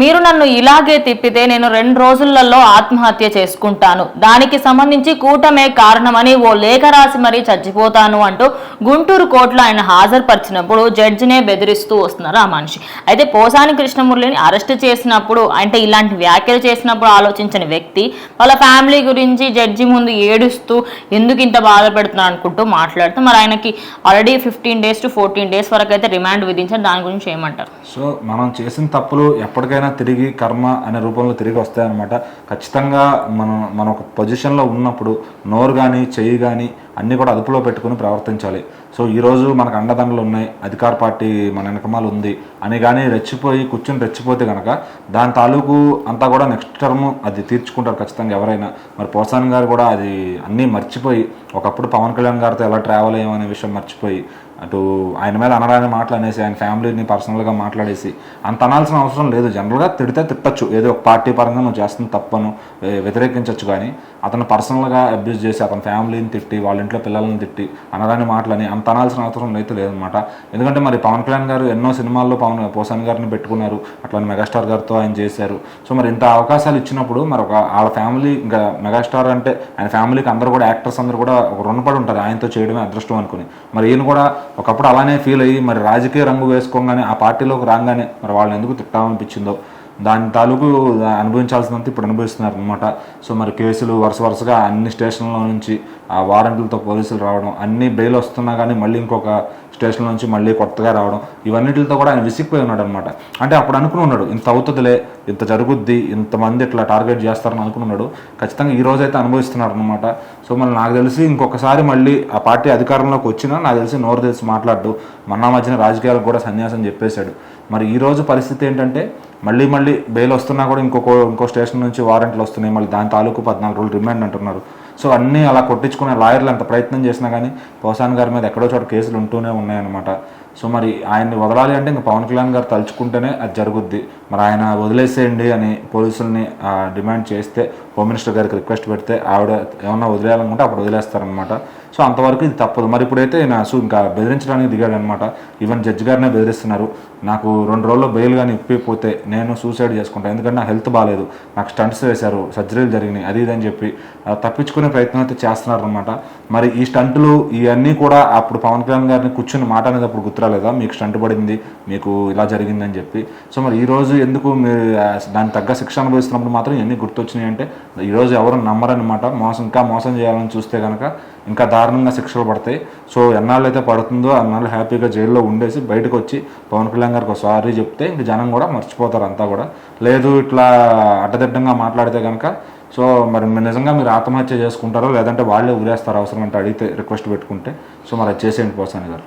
మీరు నన్ను ఇలాగే తిప్పితే నేను రెండు రోజులలో ఆత్మహత్య చేసుకుంటాను. దానికి సంబంధించి కూటమే కారణమని ఓ లేఖ రాసి మరీ చచ్చిపోతాను అంటూ గుంటూరు కోర్టులో ఆయన హాజరుపరిచినప్పుడు జడ్జినే బెదిరిస్తూ వస్తున్నారు ఆ మనిషి. అయితే పోసాని కృష్ణమురళిని అరెస్ట్ చేసినప్పుడు అంటే ఇలాంటి వ్యాఖ్యలు చేసినప్పుడు ఆలోచించని వ్యక్తి వాళ్ళ ఫ్యామిలీ గురించి జడ్జి ముందు ఏడుస్తూ ఎందుకు ఇంత బాధ పెడుతున్నారు అనుకుంటూ మాట్లాడుతూ మరి ఆయనకి already fifteen days to fourteen days వరకు అయితే రిమాండ్ విధించారు దాని గురించి ఏమంటారు? సో మనం చేసిన తప్పులు ఎప్పటికైనా తిరిగి కర్మ అనే రూపంలో తిరిగి వస్తాయన్నమాట. ఖచ్చితంగా మనం మన ఒక పొజిషన్లో ఉన్నప్పుడు నోరు కానీ చెయ్యి కానీ అన్నీ కూడా అదుపులో పెట్టుకుని ప్రవర్తించాలి. సో ఈరోజు మనకు అండదండలు ఉన్నాయి అధికార పార్టీ మన వెనకమాలు ఉంది అని కానీ రెచ్చిపోయి కూర్చొని రెచ్చిపోతే కనుక దాని తాలూకు అంతా కూడా నెక్స్ట్ టర్మ్ అది తీర్చుకుంటారు ఖచ్చితంగా ఎవరైనా. మరి పోసాని గారు కూడా అది అన్నీ మర్చిపోయి ఒకప్పుడు పవన్ కళ్యాణ్ గారితో ఎలా ట్రావెల్ అయ్యామనే విషయం మర్చిపోయి అటు ఆయన మీద అనరాని మాటలు అనేసి ఆయన ఫ్యామిలీని పర్సనల్గా మాట్లాడేసి అంత అనాల్సిన అవసరం లేదు. జనరల్గా తిడితే తిట్టచ్చు. ఏదో ఒక పార్టీ పరంగా నువ్వు చేస్తున్న తప్పను వ్యతిరేకించవచ్చు కానీ అతను పర్సనల్గా అబ్యూజ్ చేసి అతని ఫ్యామిలీని తిట్టి వాళ్ళ ఇంట్లో పిల్లల్ని తిట్టి అనరాని మాటలని అంత అనాల్సిన అవసరం అయితే లేదనమాట ఎందుకంటే మరి పవన్ కళ్యాణ్ గారు ఎన్నో సినిమాల్లో పవన్ పోసాన్ గారిని పెట్టుకున్నారు. అట్లా మెగాస్టార్ గారితో ఆయన చేశారు. సో మరి ఇంత అవకాశాలు ఇచ్చినప్పుడు మరి ఒక వాళ్ళ ఫ్యామిలీ ఇంకా మెగాస్టార్ అంటే ఆయన ఫ్యామిలీకి అందరూ కూడా యాక్టర్స్ అందరూ కూడా ఒక రుణపడి ఉంటారు. ఆయనతో చేయడమే అదృష్టం అనుకుని. మరి ఈయన కూడా ఒకప్పుడు అలానే ఫీల్ అయ్యి మరి రాజకీయ రంగు వేసుకోగానే ఆ పార్టీలోకి రాగానే మరి వాళ్ళని ఎందుకు తిట్టామనిపించిందో. దాని తాలూకు అనుభవించాల్సినంత ఇప్పుడు అనుభవిస్తున్నారు అనమాట సో మరి కేసులు వరుస వరుసగా అన్ని స్టేషన్ల నుంచి ఆ వారెంట్లతో పోలీసులు రావడం అన్ని బెయిల్ వస్తున్నా కానీ మళ్ళీ ఇంకొక స్టేషన్ నుంచి మళ్ళీ కొత్తగా రావడం ఇవన్నిటితో కూడా ఆయన విసిగిపోయి ఉన్నాడు అనమాట అంటే అప్పుడు అనుకుని ఉన్నాడు ఇంత అవుతుందిలే ఇంత జరుగుద్ది ఇంతమంది ఇట్లా టార్గెట్ చేస్తారని అనుకున్నాడు ఖచ్చితంగా ఈ రోజైతే అయితే అనుభవిస్తున్నారు అనమాట సో మరి నాకు తెలిసి ఇంకొకసారి మళ్ళీ ఆ పార్టీ అధికారంలోకి వచ్చినా నాకు తెలిసి నోరు తెలిసి మాట్లాడు. మొన్న మధ్యన రాజకీయాలకు కూడా సన్యాసం చెప్పేశాడు. మరి ఈ రోజు పరిస్థితి ఏంటంటే మళ్ళీ మళ్ళీ బెయిల్ వస్తున్నా కూడా ఇంకొక ఇంకో స్టేషన్ నుంచి వారెంట్లు వస్తున్నాయి. మళ్ళీ దాని తాలూకు పద్నాలుగు రోజులు రిమాండ్ అంటున్నారు. సో అన్నీ అలా కొట్టించుకునే లాయర్లు ఎంత ప్రయత్నం చేసినా కానీ పోసాన్ గారి మీద ఎక్కడో చోట కేసులు ఉంటూనే ఉన్నాయన్నమాట. సో మరి ఆయన్ని వదలాలి అంటే ఇంకా పవన్ కళ్యాణ్ గారు తలుచుకుంటేనే అది జరుగుద్ది. మరి ఆయన వదిలేసేయండి అని పోలీసుల్ని డిమాండ్ చేస్తే హోమ్ మినిస్టర్ గారికి రిక్వెస్ట్ పెడితే ఆవిడ ఏమన్నా వదిలేయాలనుకుంటే అప్పుడు వదిలేస్తారనమాట సో అంతవరకు ఇది తప్పదు. మరి ఇప్పుడైతే నా సో ఇంకా బెదిరించడానికి దిగాడనమాట ఈవెన్ జడ్జి గారినే బెదిరిస్తున్నారు. నాకు రెండు రోజుల్లో బెయిల్ కానీ ఇప్పిపోతే నేను సూసైడ్ చేసుకుంటాను ఎందుకంటే నా హెల్త్ బాగాలేదు నాకు స్టంట్స్ వేశారు. సర్జరీలు జరిగినాయి. అది ఇది అని చెప్పి. తప్పించుకునే తప్పించుకునే ప్రయత్నం అయితే చేస్తున్నారు అనమాట మరి ఈ స్టంట్లు ఇవన్నీ కూడా అప్పుడు పవన్ కళ్యాణ్ గారిని కూర్చుని మాట అనేది అప్పుడు గుర్తురాలేదా? మీకు స్టంట్ పడింది మీకు ఇలా జరిగిందని చెప్పి. సో మరి ఈ రోజు ఎందుకు మీరు దాని తగ్గ శిక్ష అనుభవిస్తున్నప్పుడు మాత్రం ఇవన్నీ గుర్తొచ్చినాయి అంటే ఈరోజు ఎవరు నమ్మరనమాట మోసం ఇంకా మోసం చేయాలని చూస్తే కనుక ఇంకా దారుణంగా శిక్షలు పడతాయి. సో ఎన్నాళ్ళు అయితే పడుతుందో అన్నాళ్ళు హ్యాపీగా జైల్లో ఉండేసి బయటకు వచ్చి పవన్ కళ్యాణ్ గారికి సారీ చెప్తే ఇంక జనం కూడా మర్చిపోతారు అంతా కూడా. లేదు ఇట్లా అడ్డదిడ్డంగా మాట్లాడితే కనుక సో మరి నిజంగా మీరు ఆత్మహత్య చేసుకుంటారో? లేదంటే వాళ్ళే ఉరేస్తారు అవసరం అంటే అడిగితే రిక్వెస్ట్ పెట్టుకుంటే. సో మరి అది చేసేయండి పోసాని గారు.